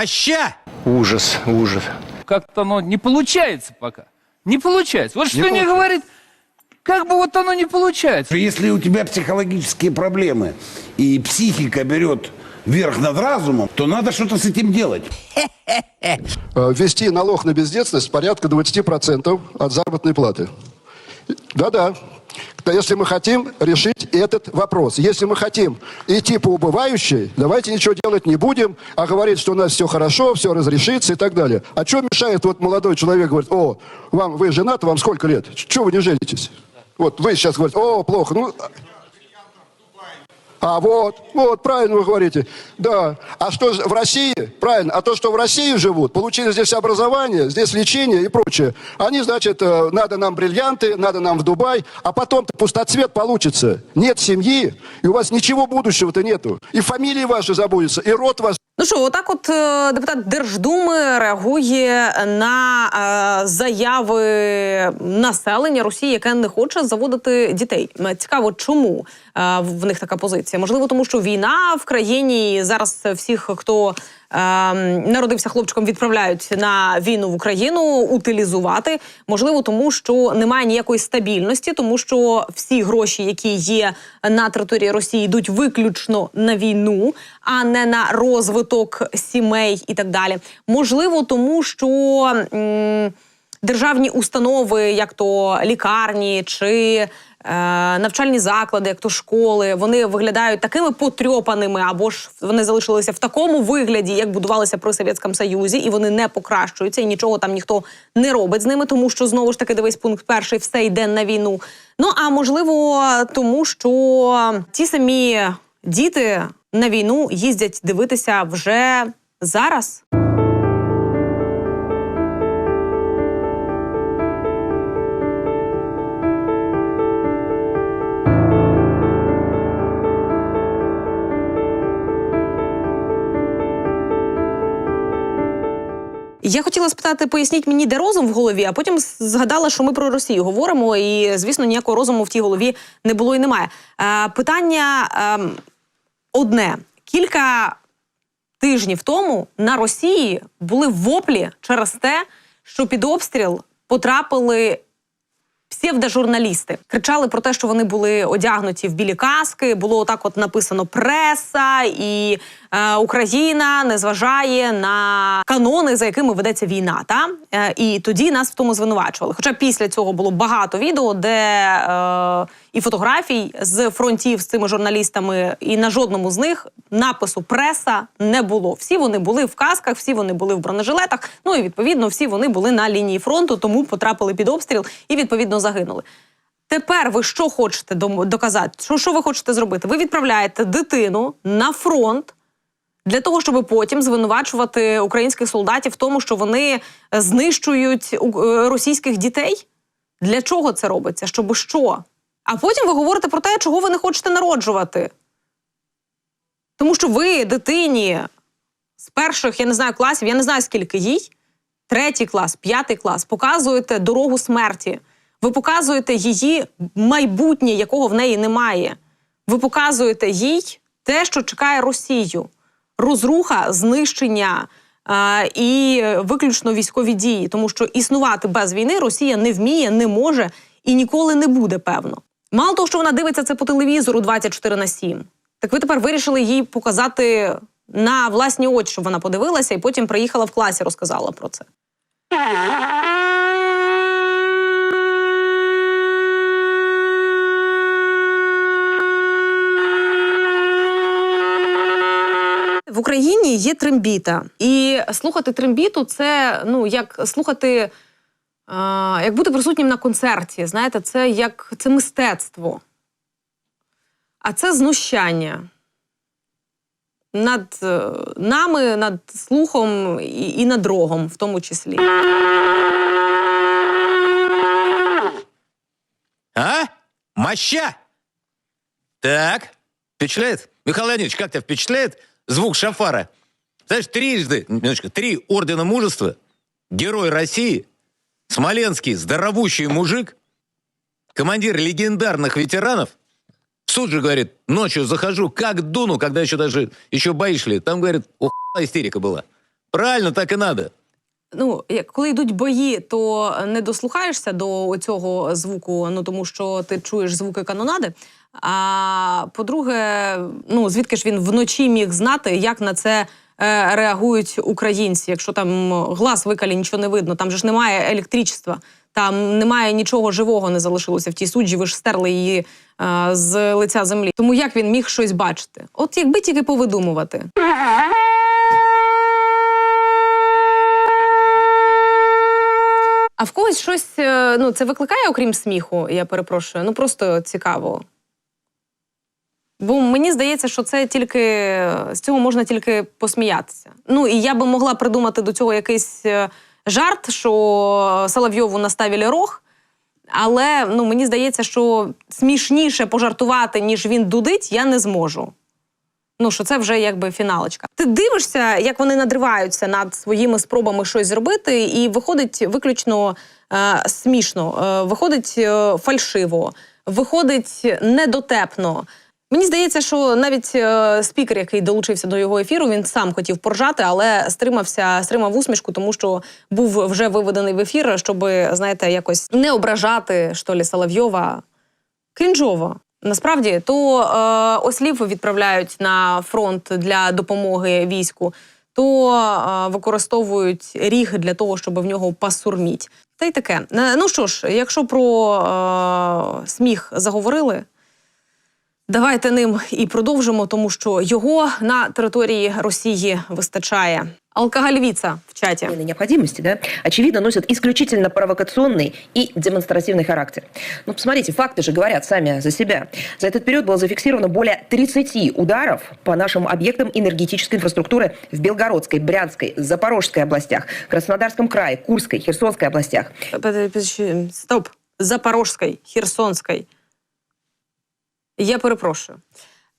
Моща! Ужас, ужас. как-то оно не получается пока. Не получается. Вот что не, говорит, как бы вот оно не получается. Если у тебя психологические проблемы и психика берет верх над разумом, то надо что-то с этим делать. э, ввести налог на бездетность порядка 20% от заработной платы. Да-да. Если мы хотим решить этот вопрос, если мы хотим идти по убывающей, давайте ничего делать не будем, а говорить, что у нас все хорошо, все разрешится и так далее. А что мешает вот молодой человек говорит, о, вам, вы женаты, вам сколько лет? Чего вы не женитесь? Вот вы сейчас говорите, о, плохо, ну, а вот, вот, правильно вы говорите. Да. А что же в России? Правильно. А то, что в России живут, получили здесь образование, здесь лечение и прочее. Они, значит, э, надо нам бриллианты, надо нам в Дубай, а потом-то пустоцвет получится. Нет семьи, и у вас ничего будущего-то нету. И фамилии ваши забудется, и род ваш Ну що, отак, от е, депутат Держдуми реагує на е, заяви населення Росії, яке не хоче заводити дітей. М, Цікаво, чому е, в них така позиція? Можливо, тому що війна в країні зараз всіх, хто е, народився хлопчиком, відправляють на війну в Україну утилізувати. Можливо, тому що немає ніякої стабільності, тому що всі гроші, які є на території Росії, йдуть виключно на війну, а не на розвиток сімей і так далі. Можливо, тому що. М- Державні установи, як то лікарні чи е, навчальні заклади, як то школи, вони виглядають такими потрьопаними, або ж вони залишилися в такому вигляді, як будувалися при Совєтському Союзі, і вони не покращуються, і нічого там ніхто не робить з ними, тому що знову ж таки дивись пункт перший, все йде на війну. Ну а можливо, тому що ті самі діти на війну їздять дивитися вже зараз. Я хотіла спитати, поясніть мені, де розум в голові, а потім згадала, що ми про Росію говоримо, і звісно, ніякого розуму в тій голові не було і немає. Е, питання ем, одне: кілька тижнів тому на Росії були воплі через те, що під обстріл потрапили псевдожурналісти. Кричали про те, що вони були одягнуті в білі каски. Було отак, от написано преса, і е, Україна не зважає на канони, за якими ведеться війна. Та е, і тоді нас в тому звинувачували. Хоча після цього було багато відео, де е, і фотографій з фронтів з цими журналістами, і на жодному з них напису преса не було. Всі вони були в касках, всі вони були в бронежилетах. Ну і відповідно всі вони були на лінії фронту, тому потрапили під обстріл і відповідно загинули. Тепер ви що хочете доказати? Що, що ви хочете зробити? Ви відправляєте дитину на фронт для того, щоб потім звинувачувати українських солдатів в тому, що вони е, знищують е, російських дітей? Для чого це робиться? Щоб що? А потім ви говорите про те, чого ви не хочете народжувати. Тому що ви дитині з перших, я не знаю, класів, я не знаю, скільки їй, третій клас, п'ятий клас, показуєте дорогу смерті. Ви показуєте її майбутнє, якого в неї немає. Ви показуєте їй те, що чекає Росію: розруха, знищення е, і виключно військові дії, тому що існувати без війни Росія не вміє, не може і ніколи не буде, певно. Мало того, що вона дивиться це по телевізору 24 на 7, так ви тепер вирішили їй показати на власні очі, щоб вона подивилася, і потім приїхала в класі, розказала про це. В Україні є трембіта, і слухати трембіту це ну як слухати, а, як бути присутнім на концерті. Знаєте, це як це мистецтво, а це знущання над е, нами, над слухом і, і над рогом, в тому числі. А? Моща! Так, впечатляет? Михаил Леонидович, как тебя впечатляет звук шафара? Знаешь, трижды, минуточку, три ордена мужества, герой России, смоленский здоровущий мужик, командир легендарных ветеранов, суд же говорит, ночью захожу, как дуну, когда еще даже, еще бои шли. Там, говорит, охуенная истерика была. Правильно, так і надо. Ну, як коли йдуть бої, то не дослухаєшся до цього звуку, ну тому що ти чуєш звуки канонади. А по-друге, ну звідки ж він вночі міг знати, як на це е, реагують українці, якщо там глаз викалі, нічого не видно, там же ж немає електричества, там немає нічого живого, не залишилося в тій суджі. Ви ж стерли її е, з лиця землі. Тому як він міг щось бачити? От якби тільки повидумувати. А в когось щось е, ну, це викликає, окрім сміху, я перепрошую. Ну просто цікаво. Бо мені здається, що це тільки з цього можна тільки посміятися. Ну і я би могла придумати до цього якийсь е, жарт, що Соловйову наставили рог. Але ну, мені здається, що смішніше пожартувати, ніж він дудить, я не зможу. Ну, що це вже якби фіналочка. Ти дивишся, як вони надриваються над своїми спробами щось зробити, і виходить виключно е, смішно, е, виходить е, фальшиво, виходить недотепно. Мені здається, що навіть е, спікер, який долучився до його ефіру, він сам хотів поржати, але стримався, стримав усмішку, тому що був вже виведений в ефір, щоб, знаєте, якось не ображати що лі Соловйова крінжово. Насправді, то е, ослів відправляють на фронт для допомоги війську, то е, використовують ріг для того, щоб в нього пасурміть. Та й таке. Е, ну що ж, якщо про е, сміх заговорили, давайте ним і продовжимо, тому що його на території Росії вистачає. Алкогольвіца в чаті. военной необходимости, да, очевидно, носят исключительно провокационный и демонстративный характер. Ну, посмотрите, факты же говорят сами за себя. За этот период было зафиксировано более 30 ударов по нашим объектам энергетической инфраструктуры в Белгородской, Брянской, Запорожской областях, Краснодарском крае, Курской, Херсонской областях. Подожди, подожди, Стоп. Запорожської, Херсонської. Я перепрошую.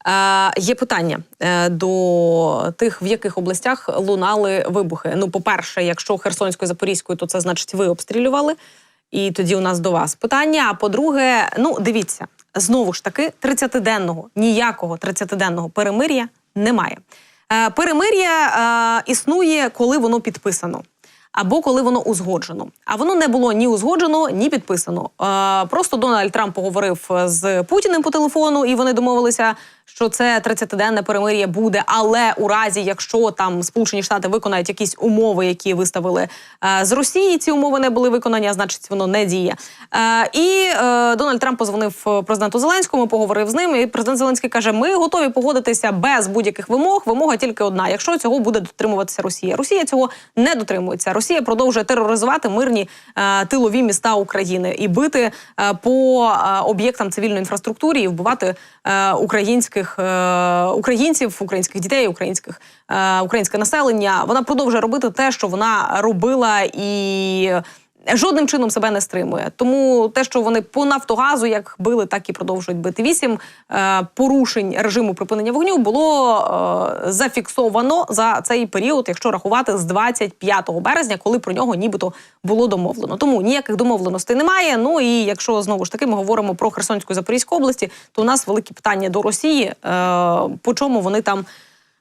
Е, є питання е, до тих, в яких областях лунали вибухи. Ну, по-перше, якщо Херсонською, Запорізькою, то це значить ви обстрілювали. І тоді у нас до вас питання. А по-друге, ну дивіться, знову ж таки, 30-денного, ніякого 30-денного перемир'я немає. Е, перемир'я е, існує, коли воно підписано. Або коли воно узгоджено. А воно не було ні узгоджено, ні підписано. Е, просто Дональд Трамп поговорив з Путіним по телефону, і вони домовилися, що це 30-денне перемир'я буде. Але у разі, якщо там Сполучені Штати виконають якісь умови, які виставили е, з Росії, ці умови не були виконані, а значить воно не діє. Е, і е, Дональд Трамп позвонив президенту Зеленському, поговорив з ним. І президент Зеленський каже: Ми готові погодитися без будь-яких вимог. Вимога тільки одна: якщо цього буде дотримуватися Росія. Росія цього не дотримується. Росія продовжує тероризувати мирні е, тилові міста України і бити е, по е, об'єктам цивільної інфраструктури і вбивати е, українських е, українців, українських дітей, українських е, українське населення. Вона продовжує робити те, що вона робила і. Жодним чином себе не стримує. Тому те, що вони по Нафтогазу як били, так і продовжують бити. Вісім е, порушень режиму припинення вогню було е, зафіксовано за цей період, якщо рахувати з 25 березня, коли про нього нібито було домовлено. Тому ніяких домовленостей немає. Ну і якщо знову ж таки ми говоримо про Херсонську і Запорізьку області, то у нас великі питання до Росії, е, по чому вони там.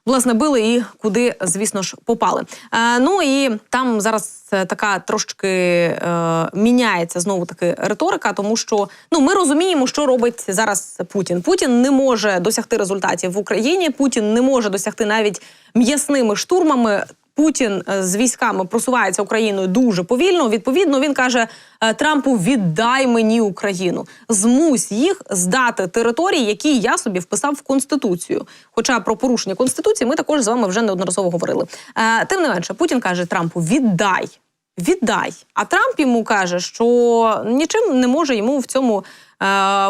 Власне, били і куди, звісно ж, попали. Е, ну і там зараз е, така трошки е, міняється знову таки риторика, тому що ну ми розуміємо, що робить зараз Путін. Путін не може досягти результатів в Україні. Путін не може досягти навіть м'ясними штурмами. Путін е, з військами просувається Україною дуже повільно. Відповідно, він каже е, Трампу: віддай мені Україну, змусь їх здати території, які я собі вписав в конституцію. Хоча про порушення конституції ми також з вами вже неодноразово говорили. Е, Тим не менше, Путін каже Трампу: віддай. Віддай. А Трамп йому каже, що нічим не може йому в цьому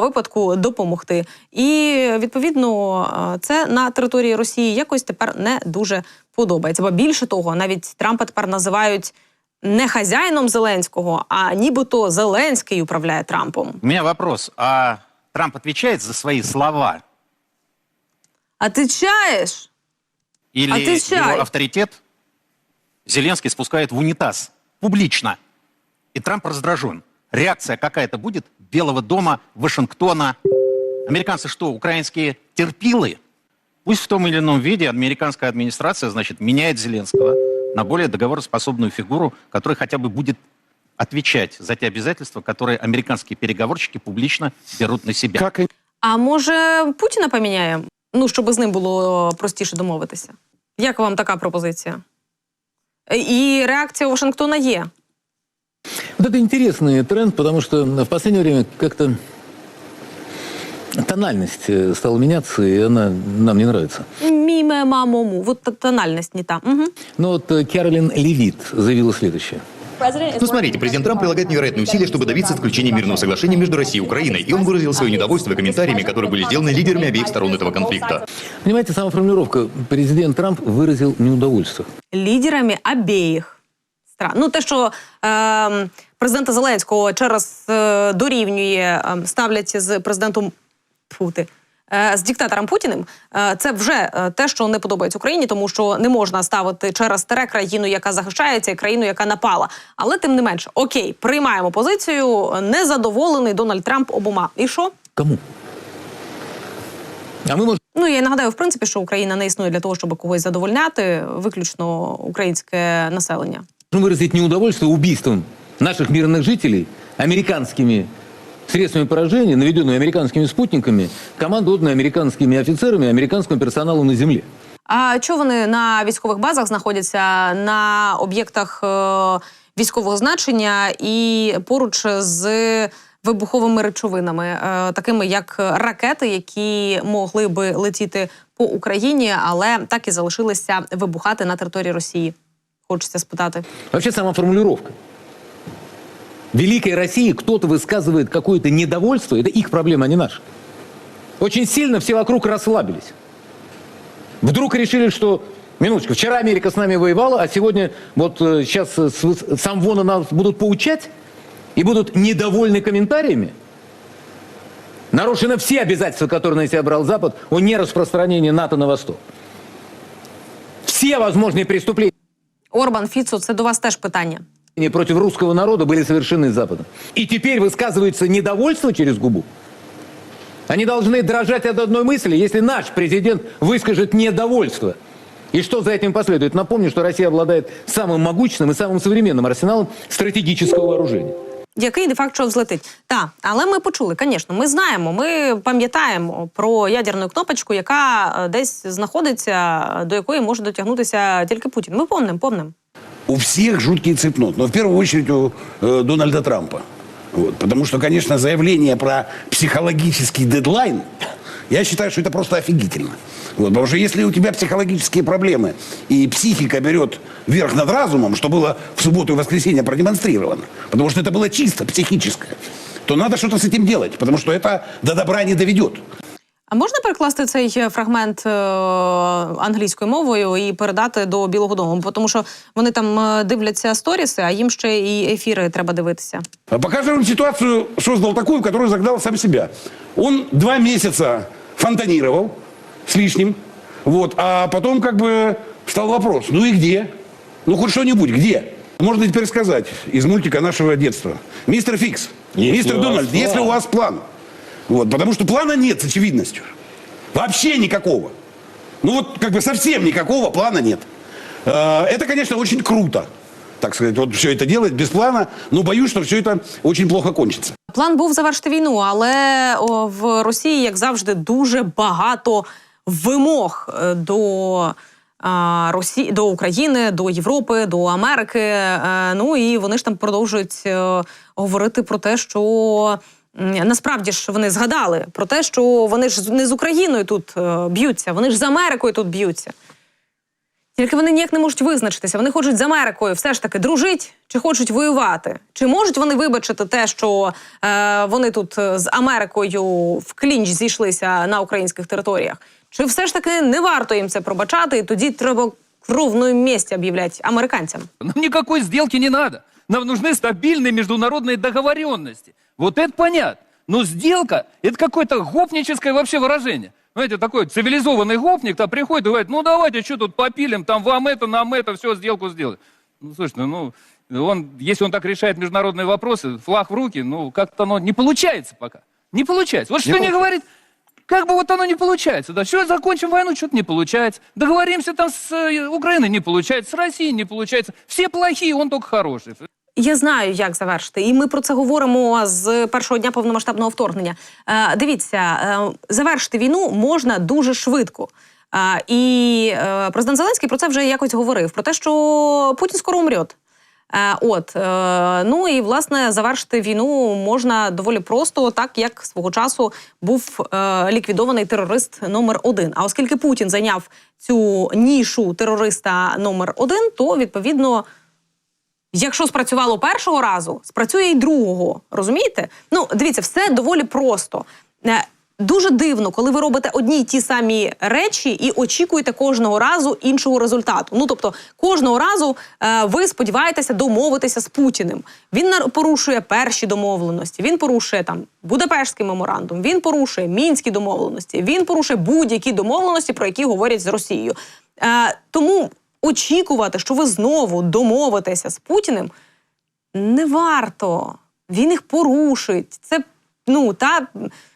випадку допомогти. І відповідно це на території Росії якось тепер не дуже подобається. Бо більше того, навіть Трампа тепер називають не хазяїном Зеленського, а нібито Зеленський управляє Трампом. У меня вопрос. А Трамп отвечает за свои слова? А ти чаєш? Или Отвечай. его авторитет Зеленский спускает в унитаз публично? И Трамп раздражен. Реакция какая-то будет Белого дома, Вашингтона? Американцы что, украинские терпилы? Пусть в том или ином виде американская администрация, значит, меняет Зеленского, на более договороспособную фигуру, которая хотя бы будет отвечать за те обязательства, которые американские переговорщики публично берут на себя. Как и- А може Путіна поміняємо? Ну, щоб з ним було простіше домовитися. Як вам така пропозиція? Е, І реакція Вашингтона є. Вот это интересный тренд, потому что в последнее время как-то тональность э, стала меняться, и она нам не нравится. Міме мамому. Вот та- тональність не та. Угу. Но вот э, Кэролин Левит заявила следующее. Ну, смотрите, президент Трамп прилагает невероятные усилия, чтобы добиться заключения мирного соглашения между Россией и Украиной, и он выразил свое недовольство комментариями, которые были сделаны лидерами обеих сторон этого конфликта. Понимаете, сама формулировка «президент Трамп выразил неудовольство». Лідерами обеїх стран. Ну, те, що е, президента Зеленського через е, дорівнює, е, ставлять з президентом Фути. З диктатором Путіним е, це вже е, те, що не подобається Україні, тому що не можна ставити через тере країну, яка захищається, і країну, яка напала. Але тим не менше, окей, приймаємо позицію. Незадоволений Дональд Трамп обома. І що? Кому? А мы можем Ну я нагадаю, в принципі, що Україна не існує для того, щоб когось задовольняти, виключно українське населення. выразить неудовольствие убийством наших мирных жителей американскими средствами поражения, наведенными американскими спутниками, командованными американскими офицерами и американским персоналом на земле. А чого вони на військових базах знаходяться на об'єктах е, військового значення і поруч з вибуховими речовинами, е, такими як ракети, які могли би летіти по Україні, але так і залишилися вибухати на території Росії? Хочеться спитати. Вообще сама формулировка. Великой России кто-то высказывает какое-то недовольство, это их проблема, а не наша. Очень сильно все вокруг расслабились. Вдруг решили, что, минуточку, вчера Америка с нами воевала, а сегодня вот э, сейчас э, с, выс- сам вон нас будут поучать и будут недовольны комментариями. Нарушены все обязательства, которые на себя брал Запад о нераспространении НАТО на восток. Все возможные преступления. Орбан Фіцо, це до вас теж питання. против русского народа были совершены Западом. И теперь высказывается недовольство через губу. Они должны дрожать от одной мысли, если наш президент выскажет недовольство. И что за этим последует? Напомню, что Россия обладает самым могучным и самым современным арсеналом стратегического вооружения. який де-факто взлетить. Так, але ми почули, звісно, ми знаємо, ми пам'ятаємо про ядерну кнопочку, яка е, десь знаходиться, до якої може дотягнутися тільки Путін. Ми помним, помним. У всех жуткий цепнот, но в первую очередь у э, Дональда Трампа. Вот, потому что, конечно, заявление про психологический дедлайн, я считаю, что это просто офигительно. Вот, потому что если у тебя психологические проблемы, и психика берет верх над разумом, что было в субботу и воскресенье продемонстрировано, потому что это было чисто психическое, то надо что-то с этим делать, потому что это до добра не доведет. А можна перекласти цей фрагмент е, англійською мовою і передати до Білого Дому? Бо Тому що вони там е, дивляться сторіси, а їм ще і ефіри треба дивитися. А Покажем вам ситуацию, создал такую, которую загнал сам себя. Он два месяца фонтанировал с лишним, вот, а потом как бы стал вопрос, ну и где? Ну хоть что-нибудь, где? Можно теперь сказать из мультика нашего детства. Мистер Фикс, мистер Дональд, если у вас план. Вот, потому что плана нет с очевидностью. Вообще никакого. Ну вот как бы совсем никакого плана нет. Э, Это, конечно, очень круто. Так сказать, вот все это делать без плана, но боюсь, что все это очень плохо кончится. План був завершити війну, але о, в Росії, як завжди, дуже багато вимог е, до. а, Росії до України, до Європи, до Америки. Е, Ну і вони ж там продовжують е, говорити про те, що м, насправді ж вони згадали про те, що вони ж не з Україною тут е, б'ються, вони ж з Америкою тут б'ються. Тільки вони ніяк не можуть визначитися. Вони хочуть з Америкою все ж таки дружить чи хочуть воювати? Чи можуть вони вибачити те, що е, вони тут е, з Америкою в клінч зійшлися на українських територіях? Чи все ж таки не варто їм це пробачати, і тоді треба кровною місті об'являти американцям? Нам никакой сделки не надо. Нам нужны стабильные международные договоренности. Вот это понятно. Но сделка – это какое-то гопническое вообще выражение. Знаете, такой цивилизованный гопник там приходит и говорит, ну давайте, что тут попилим, там вам это, нам это, все, сделку сделать. Ну, слушайте, ну, он, если он так решает международные вопросы, флаг в руки, ну, как-то оно не получается пока. Не получается. Вот что не вот- говорит, Как бы вот оно не получается. Да, что закончим войну, что-то не получается. Договоримся там с э, Украиной, не получается. С Россией не получается. Все плохие, он только хороший. Я знаю, як завершити, і ми про це говоримо з першого дня повномасштабного вторгнення. Е, дивіться, е, завершити війну можна дуже швидко. Е, і е, президент Зеленський про це вже якось говорив: про те, що Путін скоро умрет. Е, от е, ну і власне завершити війну можна доволі просто, так як свого часу був е, ліквідований терорист номер один. А оскільки Путін зайняв цю нішу терориста номер один, то відповідно. Якщо спрацювало першого разу, спрацює і другого. Розумієте? Ну, дивіться, все доволі просто. Е, Дуже дивно, коли ви робите одні й ті самі речі і очікуєте кожного разу іншого результату. Ну тобто, кожного разу е, ви сподіваєтеся домовитися з Путіним. Він порушує перші домовленості. Він порушує там Будапештський меморандум. Він порушує мінські домовленості. Він порушує будь-які домовленості, про які говорять з Росією. Е, тому очікувати, що ви знову домовитеся з Путіним, не варто. Він їх порушить. Це ну та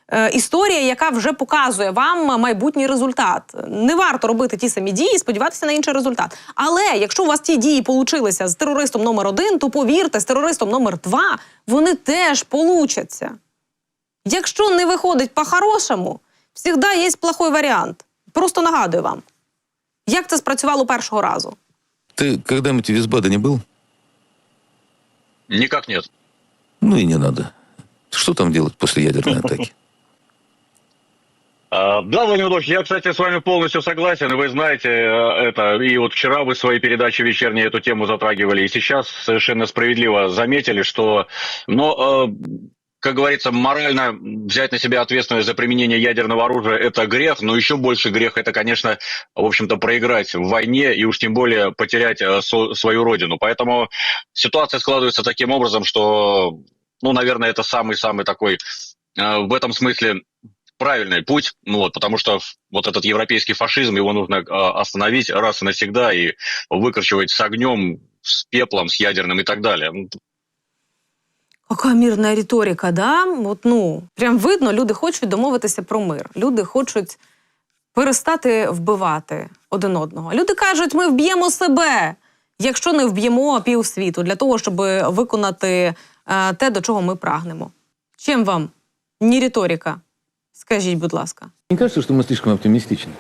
е, історія, яка вже показує вам майбутній результат. Не варто робити ті самі дії, сподіватися на інший результат. Але якщо у вас ті дії получилися з терористом номер один, то повірте, з терористом номер два вони теж получаться. Якщо не виходить по-хорошому, завжди є плохой варіант. Просто нагадую вам, як це спрацювало першого разу. Ты когда-нибудь в Висбадене был? Никак нет. Ну и не надо. Что там делать после ядерной атаки? А, Да, Владимир Владимирович, я, кстати, с вами полностью согласен, и вы знаете э, это, и вот вчера вы в своей передаче вечерней эту тему затрагивали, и сейчас совершенно справедливо заметили, что, но, э, как говорится, морально взять на себя ответственность за применение ядерного оружия – это грех, но еще больше грех – это, конечно, в общем-то, проиграть в войне и уж тем более потерять э, свою родину. Поэтому ситуация складывается таким образом, что, ну, наверное, это самый-самый такой э, в этом смысле правильный путь, ну вот, потому что вот этот европейский фашизм, его нужно э, остановить раз и навсегда и выкорчевать с огнем, с пеплом, с ядерным и так далее. Ну, Яка мірна риторика, да? От, ну, прям видно, люди хочуть домовитися про мир. Люди хочуть перестати вбивати один одного. Люди кажуть, ми вб'ємо себе, якщо не вб'ємо півсвіту, для того, щоб виконати е, те, до чого ми прагнемо. Чим вам не риторика? Скажіть, будь ласка. Не кажется, что мы слишком оптимистичны?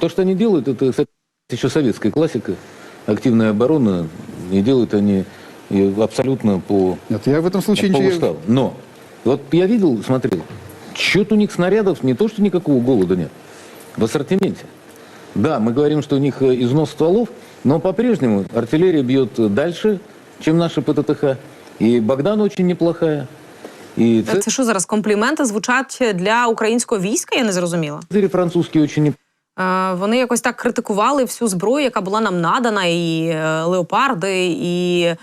То, что они делают, это кстати, еще советская классика, активная оборона, и делают они её абсолютно по, Нет, я в этом случае по ничего... уставу. Но вот я видел, смотрел, что-то у них снарядов не то, что никакого голода нет, в ассортименте. Да, мы говорим, что у них э, износ стволов, но по-прежнему артиллерия бьет дальше, чем наша ПТТХ, и Богдан очень неплохая, и Це що зараз компліменти звучать для українського війська? Я не зрозуміла. цезари французские очень неплохие. Е, Вони якось так критикували всю зброю, яка була нам надана, і е, леопарди, і е,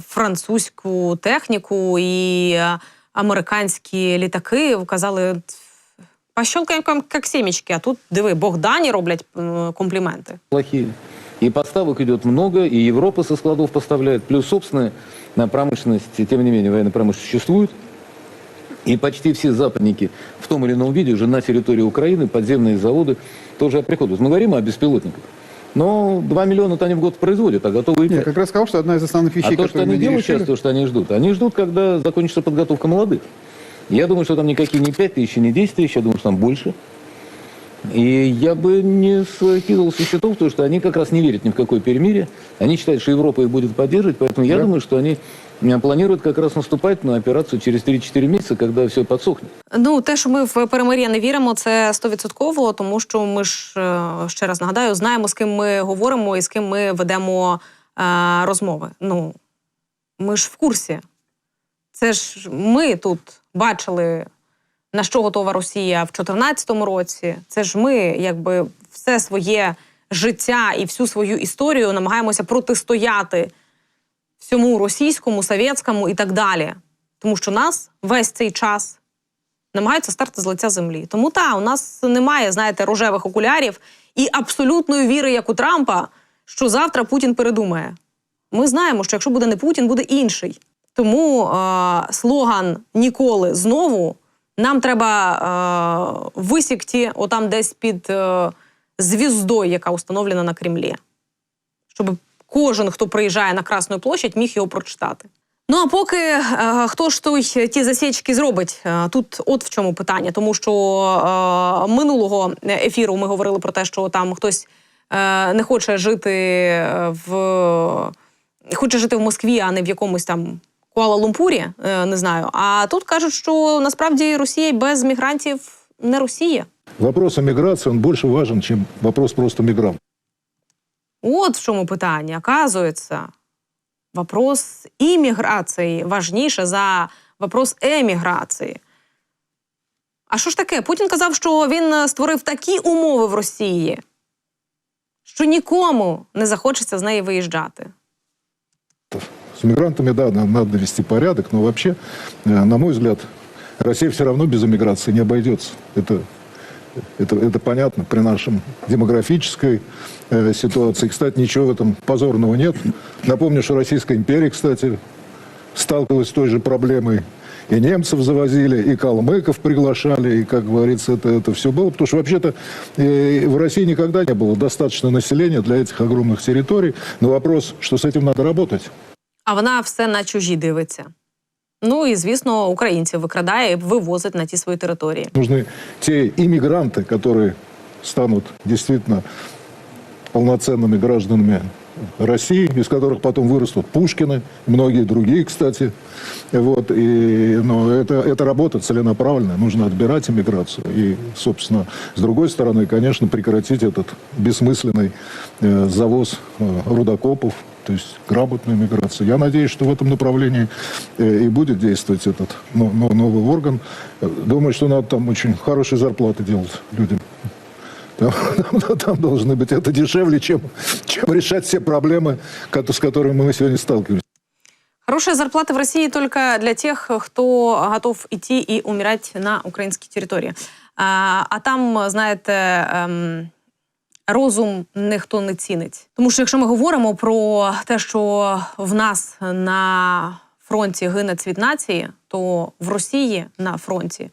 французьку техніку, і е, американські літаки. Казали, пощолкаємо як семечки, а тут диви, Богдані роблять м, компліменти. плохие. И поставок идет много, и Европа со складов поставляет. Плюс собственная э, промышленность, тем не менее, военная промышленность существует. И почти все западники в том или ином виде уже на территории Украины, подземные заводы тоже приходят. Мы говорим о беспилотниках. Но 2 миллиона-то они в год производят, а готовы и Я пять. как раз сказал, что одна из основных вещей, А то, что которые они мы не делают решили- сейчас, то, что они ждут, они ждут, когда закончится подготовка молодых. Я думаю, что там никакие не 5 тысяч, и не 10 тысяч, я думаю, что там больше. И я бы не скидывал со счетов, потому что они как раз не верят ни в какое перемирие. Они считают, что Европа их будет поддерживать, поэтому я Да. думаю, что они э, планируют как раз наступать на операцию через 3-4 месяца, когда все подсохнет. Ну, те, що ми в перемир'я не віримо, це стовідсотково, тому що ми ж е, ще раз нагадаю, знаємо, з ким ми говоримо і з ким ми ведемо е, розмови. Ну, ми ж в курсі. Це ж ми тут бачили, на що готова Росія в 2014 році. Це ж ми, якби, все своє життя і всю свою історію намагаємося протистояти всьому російському, совєтському і так далі. Тому що нас весь цей час намагаються стерти з лиця землі. Тому та, у нас немає, знаєте, рожевих окулярів і абсолютної віри, як у Трампа, що завтра Путін передумає. Ми знаємо, що якщо буде не Путін, буде інший. Тому е, слоган ніколи знову Нам треба е, висікти отам десь під е, звіздою, яка установлена на Кремлі, щоб кожен, хто приїжджає на Красну площадь, міг його прочитати. Ну а поки е, хто ж той ті засічки зробить? Е, Тут от в чому питання, тому що е, минулого ефіру ми говорили про те, що там хтось е, не хоче жити в хоче жити в Москві, а не в якомусь там Куала-Лумпурі, е, не знаю. А тут кажуть, що насправді Росія без мігрантів не Росія. Вопрос о он больше важен, чем вопрос просто мигрант. От в чому питання. Оказується, вопрос імміграції важніше за вопрос еміграції. А що ж таке? Путін казав, що він е, створив такі умови в Росії, що нікому не захочеться з неї виїжджати. С мигрантами, да, на- надо вести порядок, но вообще, э, на мой взгляд, Россия все равно без эмиграции не обойдется. Это, это, это понятно при нашем демографической э, ситуации. Кстати, ничего в этом позорного нет. Напомню, что Российская империя, кстати, сталкивалась с той же проблемой. И немцев завозили, и калмыков приглашали, и, как говорится, это, это все было. Потому что вообще-то э, в России никогда не было достаточно населения для этих огромных территорий. Но вопрос, что с этим надо работать. А вона все на чужі дивиться. Ну і звісно, українців викрадає і вивозить на ті свої території. Нужны те иммигранты, которые станут действительно полноценными гражданами России, из которых потом вырастут Пушкины, многие другие, кстати. Вот, и, но это, это работа целенаправленная, нужно отбирать иммиграцию. И, собственно, с другой стороны, конечно, прекратить этот бессмысленный э, завоз э, рудокопов, то есть грамотную миграцию. Я надеюсь, что в этом направлении э, и будет действовать этот но- но- новый орган. Э, Думаю, что надо там очень хорошие зарплаты делать людям. Там, там- там должны быть это дешевле, чем, чем решать все проблемы, ко- с которыми мы сегодня сталкиваемся. Хорошая зарплата в России только для тех, кто готов идти и умирать на українській території. А, а там, знаєте, ем, розум ніхто не цінить. Тому що якщо ми говоримо про те, що в нас на фронті гине цвіт нації, то в Росії на фронті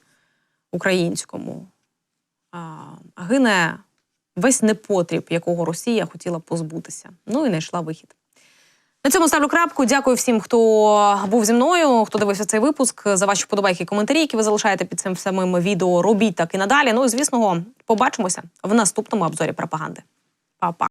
українському гине весь непотріб, якого Росія хотіла позбутися. Ну і знайшла вихід. На цьому ставлю крапку. Дякую всім, хто був зі мною, хто дивився цей випуск. За ваші вподобайки і коментарі, які ви залишаєте під цим самим відео. Робіть так і надалі. Ну і звісно, побачимося в наступному обзорі пропаганди. Па-па.